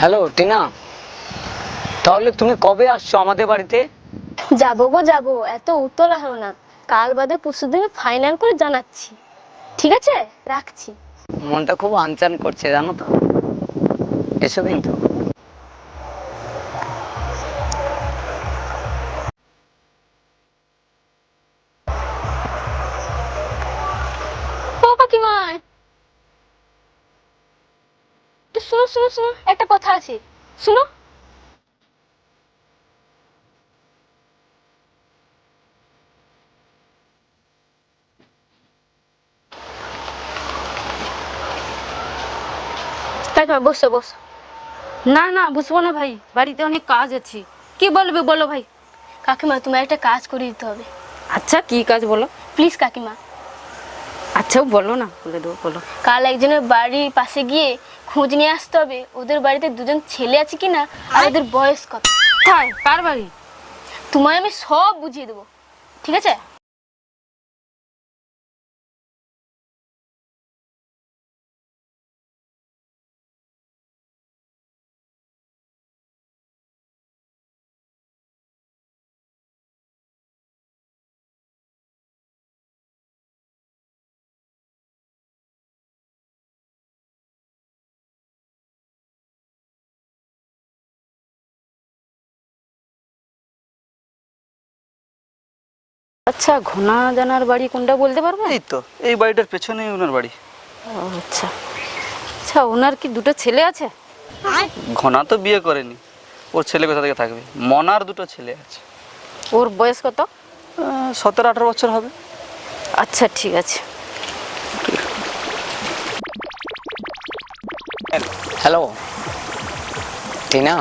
Hello Tina. তাহলে তুমি কবে আসছো আমাদের বাড়িতে? যাব গো যাব। এত উত্তর হলো না। কাল বাদে পরশু দিনে ফাইনাল করে জানাচ্ছি। ঠিক আছে? রাখছি। মনটা খুব আনচান করছে জানো তো। এসো কিন্তু। শোনো শোনো শোনো একটা কথা আছে। শোনো। কাকিমা বসো বসো। না না বুঝব না ভাই বাড়িতে অনেক কাজ আছে। কি বলবে বলো ভাই? কাকিমা তোমার একটা কাজ করে দিতে হবে। আচ্ছা কি কাজ বলো? প্লিজ কাকিমা। আচ্ছা বলো না বলে দেবো বলো। কাল একজনের বাড়ির পাশে গিয়ে খোঁজ নিয়ে আসতে হবে। ওদের বাড়িতে দুজন ছেলে আছে কি না আর ওদের বয়স কত? কোথায় কার বাড়ি? তোমায় আমি সব বুঝিয়ে দেবো। ঠিক আছে? আচ্ছা ঘনা জানার বাড়ি কোনটা বলতে পারবে? এই তো এই বাড়িটার পেছনেই ওনার বাড়ি। ও, আচ্ছা। আচ্ছা ওনার কি দুটো ছেলে আছে? ঘনা তো বিয়ে করেনি। ওর ছেলে কোথা থেকে থাকবে? মনার দুটো ছেলে আছে। ওর বয়স কত? সতেরো আঠারো বছর হবে। আচ্ছা ঠিক আছে। হ্যালো। টিনা?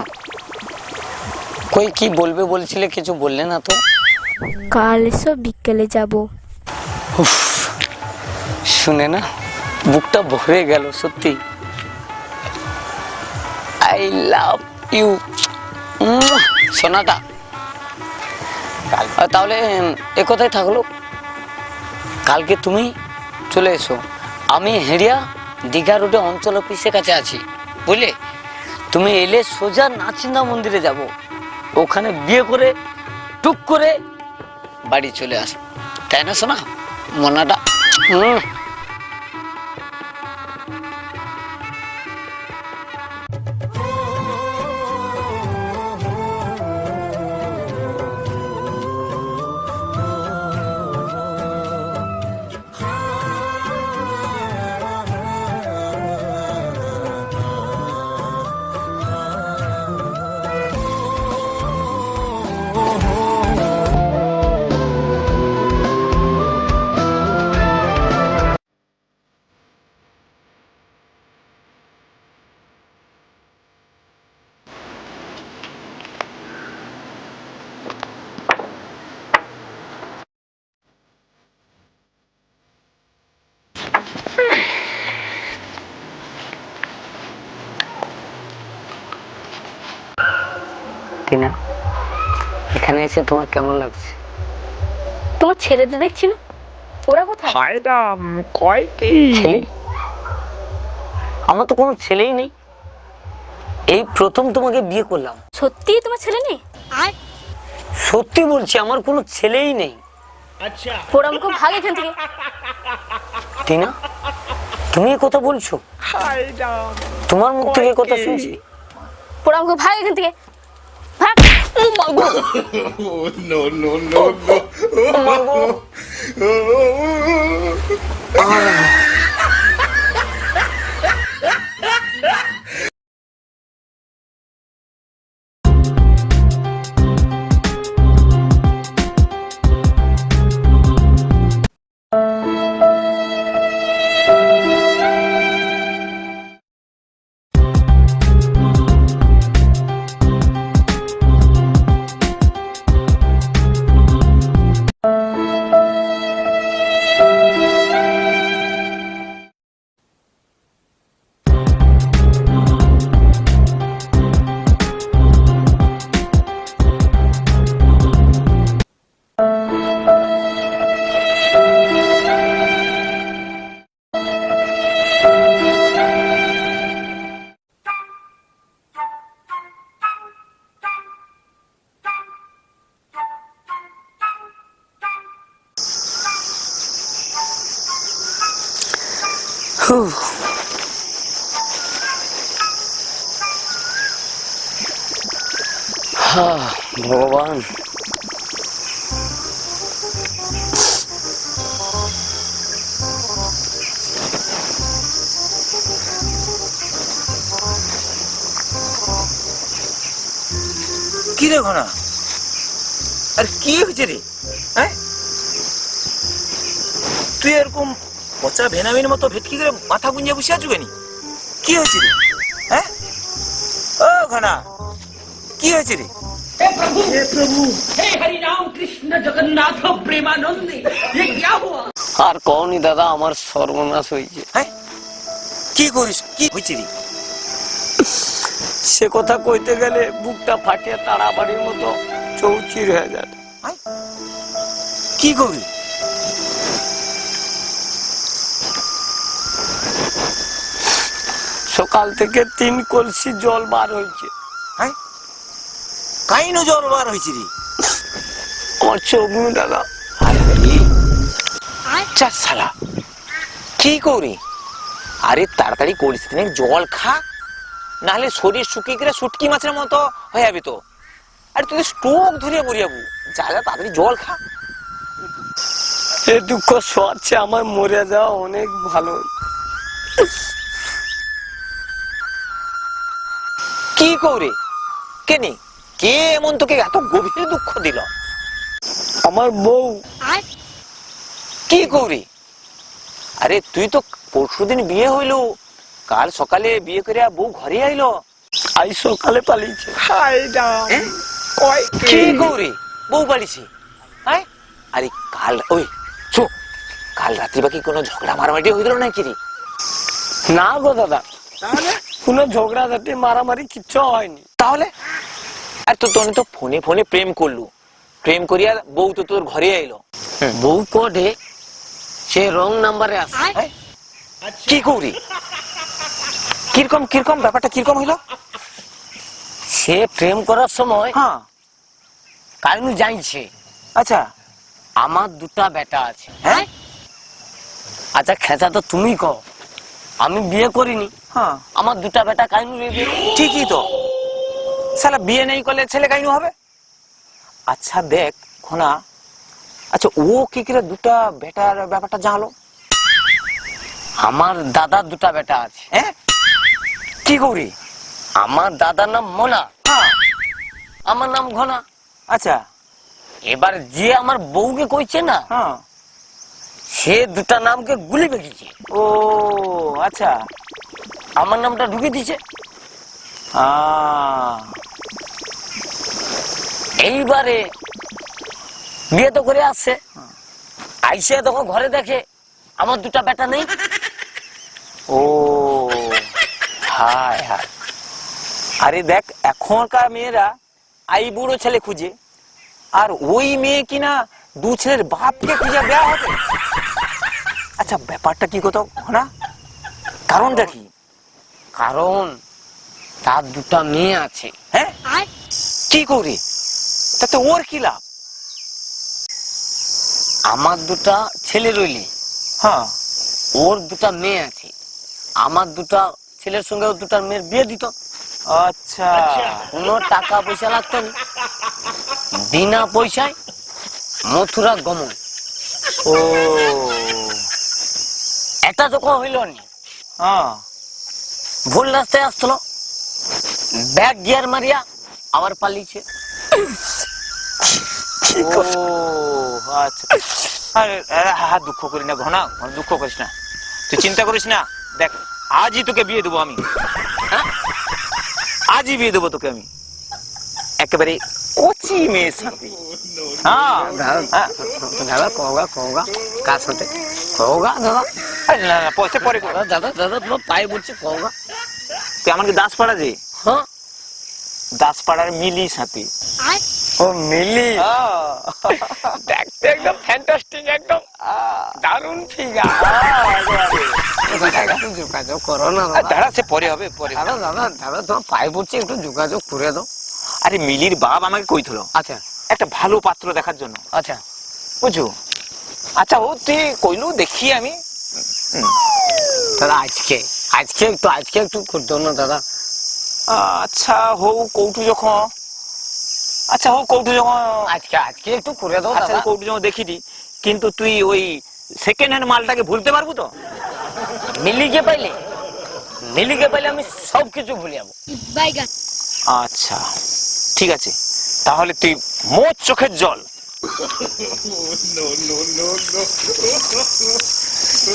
কই কি বলবে বলছিলে কিছু বললে না তো? কাল এসো বিকেলে যাব। শুনে না, বুকটা ভরে গেল সত্যি। আই লাভ ইউ সোনাটা তাহলে এ কথাই থাকল। কালকে তুমি চলে এসো। আমি হেরিয়া দীঘা রোডে অঞ্চল অফিসের কাছে আছি, বুঝলে? তুমি এলে সোজা নাচিন্দা মন্দিরে যাব। ওখানে বিয়ে করে, টুক করে বাড়ি চলে আস। তাই না শোনা মনাটা হুম টিনা এখানে এসে তোমার কেমন লাগছে? তোমার ছেলেদের দেখছি না? ওরা কোথায়? ছেলে? আমার তো কোনো ছেলেই নেই। এই প্রথম তোমাকে বিয়ে করলাম। সত্যিই তোমার ছেলে নেই? সত্যি বলছি আমার কোনো ছেলেই নেই। পোড়া মুখ ভাগ এখান থেকে। টিনা তুমি এ কথা বলছো? তোমার মুখ থেকে এ কথা শুনছি? পোড়া মুখ ভাগ এখান থেকে। Oh my god! oh, no, no, no, no. Oh my god. Oh ah. Whew. ভগবান। কি রে ঘোড়া? আর কি হয়েছে রে? হ্যাঁ? তুই এরকম পচা ভেনামির মতো ভেটকি করে মাথা গুঞ্জে বসে আছো কেনি কি হয়েছে রে হ্যাঁ ও ঘনা কি হয়েছে রে हे प्रभु हे प्रभु हे हरि राम कृष्ण जगन्नाथ प्रेमानंदी ये क्या हुआ আর কওনি দাদা আমার সর্বনাশ হয়েছে হ্যাঁ কি করিস কি হয়েছে রে সে কথা কইতে গেলে বুকটা ফাটিয়ে তাড়াবাড়ির মতো চৌচির হয়ে যায় হ্যাঁ? কি করবি সকাল থেকে তিন কলসি জল বার হয়েছে। হ্যাঁ? কাইনো জল বার হয়েছে রে? আমার চোখ নু দাদা। আচ্ছা শালা কি করি? আরে তাড়াতাড়ি করিস নে, জল খা। নাহলে শরীর শুকিয়ে গেলে শুটকি মাছের মতো হয়ে যাবি তো। আরে তুই স্ট্রোক ধরিয়ে মরিয়াবু যা যা তাড়াতাড়ি জল খা। এ দুঃখ সোয়াচ্ছে আমার মরে যাওয়া অনেক ভালো। করে কেনি কে এমন তোকে এত গভীর দুঃখ দিল? আমার বউ। কি করি আরে তুই তো পরশুদিন বিয়ে হইল। কাল সকালে বিয়ে করে বউ ঘরে আইলো। আই সকালে পালিয়েছে। হাই রাম। হ্যাঁ? কয় কি? কি গৌরী? বউ হ্যাঁ আরে কাল ওই চো কাল রাত্রি বাকি কোনো ঝগড়া মারামারি হইল নাকি রে? না গো দাদা। তাহলে? কোনো ঝগড়া ঝাঁটি মারামারি কিচ্ছু হয়নি। তাহলে? আর তো তোনে তো ফোনে ফোনে প্রেম করলু। প্রেম করিয়া বউ তো তোর ঘরে আইলো। বউ কোডে সে রং নাম্বারে আছে। হ্যাঁ? কি কৌরি? কীরকম কীরকম ব্যাপারটা কীরকম হইল? সে প্রেম করার সময় হ্যাঁ। কারণ জানছে আচ্ছা। আমার দুটা বেটা আছে। হ্যাঁ? আচ্ছা খেঁচা তো তুমি কও। আমি বিয়ে করিনি। হ্যাঁ। আমার দুটা বেটা কাইনু ঠিকই তো। সালা বিয়ে নেই করলে ছেলে কাইনু হবে? আচ্ছা দেখ খোনা। আচ্ছা ও কি করে দুটা বেটার ব্যাপারটা জানলো? আমার দাদার দুটা বেটা আছে। হ্যাঁ কি করি আমার দাদার নাম মোনা। হ্যাঁ। আমার নাম ঘনা। আচ্ছা। এবার যে আমার বউকে কইছে না হ্যাঁ। সে দুটা নামকে গুলি বেঁকেছে ও আচ্ছা। আমার নামটা ঢুকে দিছে এইবারে বিয়ে তো করে আসছে। আইসে তখন ঘরে দেখে আমার দুটা বেটা নেই। ও, হায় হায়। আরে দেখ, এখনকার মেয়েরা আই বুড়ো ছেলে খুঁজে, আর ওই মেয়ে কিনা দু ছেলের বাপকে খুঁজে দেওয়া হবে। আচ্ছা ব্যাপারটা কি কথা না কারণটা কি? কারণ তার দুটা মেয়ে আছে। হ্যাঁ? কি করি? তাতে ওর কি লাভ? আমার দুটা ছেলে রইলে। হ্যাঁ। ওর দুটা মেয়ে আছে। আমার দুটা ছেলের সঙ্গে ওর দুটা মেয়ের বিয়ে দিত। আচ্ছা কোনো টাকা পয়সা লাগতো না। বিনা পয়সায় মথুরা গমন। ও। এটা যখন হইল নি হ্যাঁ। ভুল রাস্তায় আসলো ব্যাগ গিয়ার মারিয়া আবার পালিয়েছে। আচ্ছা। আরে আরে, হা, হা, দুঃখ করি না ঘনা দুঃখ করিস না। তুই চিন্তা করিস না। দেখ আজই তোকে বিয়ে দেবো আমি। হ্যাঁ? আজই বিয়ে দেবো তোকে আমি। একেবারে কচি মেয়ে সাথে। হ্যাঁ? হ্যাঁ। দাদা কহগা কহগা কার সাথে? কহগা দাদা? না না পয়সা পরে কর। দাদা দাদা তোমার পায়ে বলছে কহগা তুই আমাকে দাসপাড়া যে হ্যাঁ। দাসপাড়ার মিলি সাথে। ও মিলি? হ্যাঁ। দেখতে একদম ফ্যান্টাস্টিক একদম। দারুণ ফিগার যোগাযোগ করো না আর দাদা সে পরে হবে পরে। দাদা দাদা দাদা তোমার পায়ে পড়ছে একটু যোগাযোগ করে দাও। আরে মিলির বাপ আমাকে কইছিল আচ্ছা। একটা ভালো পাত্র দেখার জন্য। আচ্ছা। বুঝু আচ্ছা ও তুই কইলু দেখি আমি। দাদা আজকে আজকে একটু আজকে একটু করতো না দাদা আচ্ছা হৌ কৌটু যখন আচ্ছা হোক কৌটু যখন আজকে আজকে একটু করে দাও আচ্ছা কৌটু যখন দেখিনি কিন্তু তুই ওই সেকেন্ড হ্যান্ড মালটাকে ভুলতে পারব তো মিলিকে পাইলে মিলিকে পাইলে আমি সব কিছু ভুলে যাব আচ্ছা ঠিক আছে তাহলে তুই মোট চোখের জল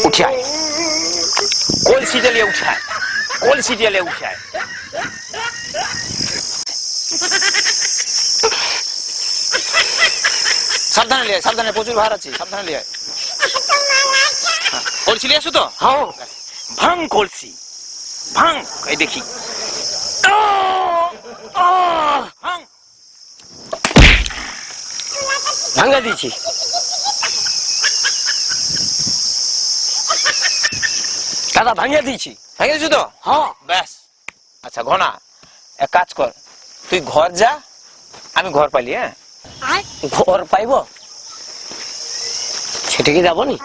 উঠে আয় কলসি জ্বালিয়ে উঠে আয় কলসি জ্বালিয়ে উঠে আয় সাবধানে লিয়ে সাবধানে, প্রচুর ভার আছে, সাবধানে লিয়ে কলসি লিয়ে আসো তো? হ্যাঁ ভাঙ কলসি ভাঙ, এই দেখি। ভাঙ দিয়েছি। দাদা ভাঙিয়ে দিয়েছি। ভেঙে দিচ্ছ তো? হ্যাঁ। ব্যাস। আচ্ছা ঘনা এক কাজ কর। তুই ঘর যা আমি ঘর পালি হ্যাঁ? ঘর পাইব? সেটাকে যাব নি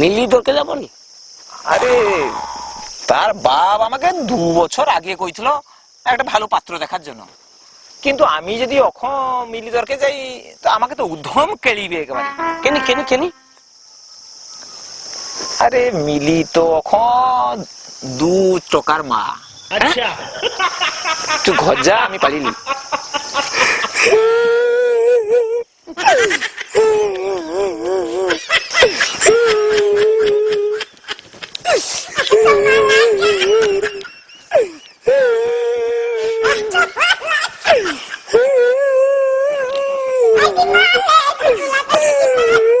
মিলি তোরকে যাব নি আরে তার বাপ আমাকে দু বছর আগে কইছিল একটা ভালো পাত্র দেখার জন্য। কিন্তু আমি যদি অখন মিলি দরকে যাই তো আমাকে তো উদ্ধম কেলিবে একেবারে। কেনি কেনি কেনি? আরে মিলি তো দু চকার মা। আচ্ছা। তুই ঘর যা আমি পালিলি। Oh,